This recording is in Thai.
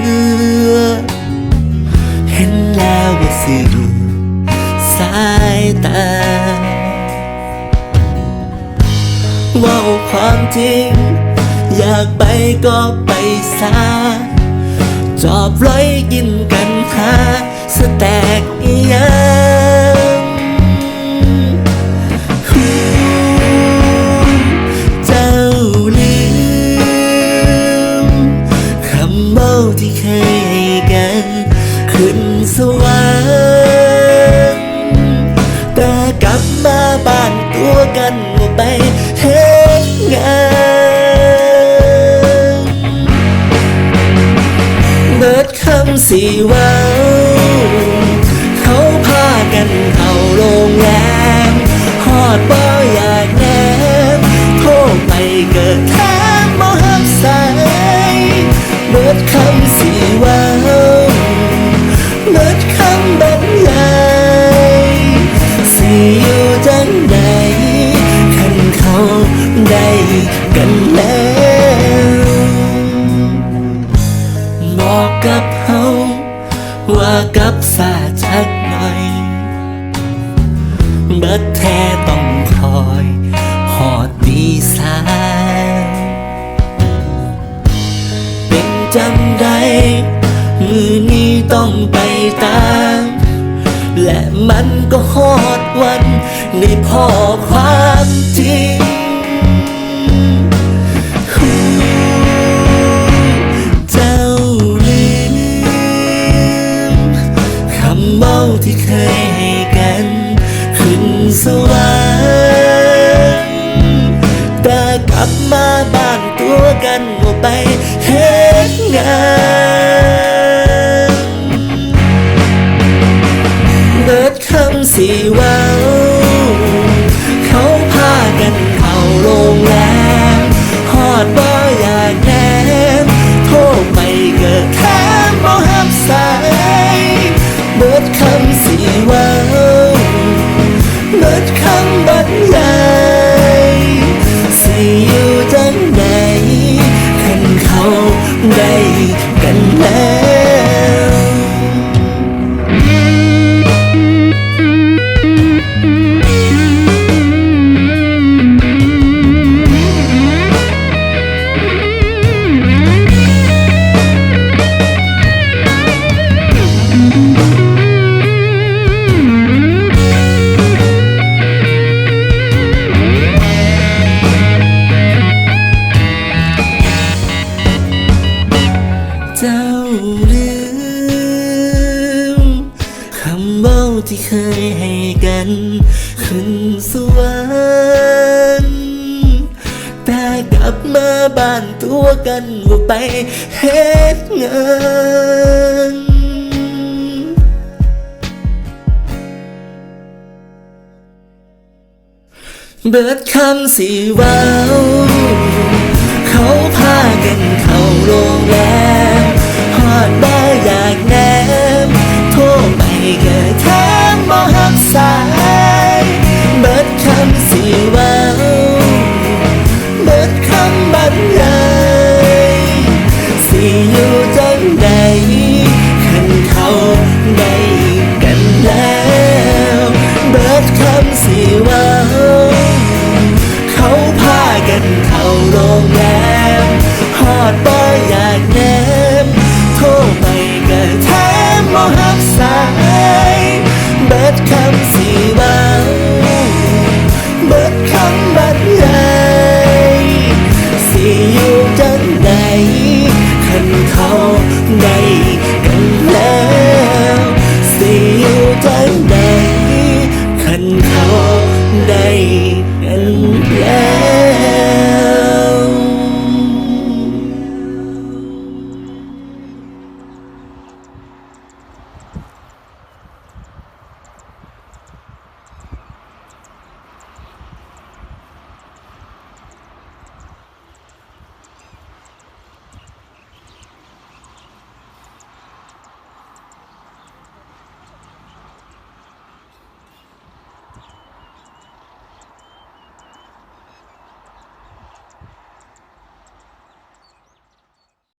ือ เห็นแล้วว่าสื่อสายตาว่าความจริง อยากไปก็ไปซะจอบร้อยกินกันหะสแตกยัย ลับมาบ้านตัวกันว่าไปเฮ็ดงานเบิดคำสีว้าเขาพากันเข้าโรงแรมฮอดบ่อยากแนมโทรไปเกิดแทบบ่หับสายเบิดคำสีว้า ได้กันแล้วบอกกับเฮาว่ากับสาจักหน่อย เบิดแท้ต้องคอยหอดดีสายเป็นจำได้มือนี้ต้องไปตามและมันก็ฮอดวันในพ่อความจริง ที่เคยให้กัน ขึ้นสวรรค์แต่กลับมาบ้านตัวกันว่าไปเฮ็ดงาน ได้กันแล้ว เคยให้กัน ขึ้นสวรรค์แต่กลับมาบ้านตัวกันว่าไปเฮ็ดงานเบิดคำสีว้าเขาพากัน I yeah.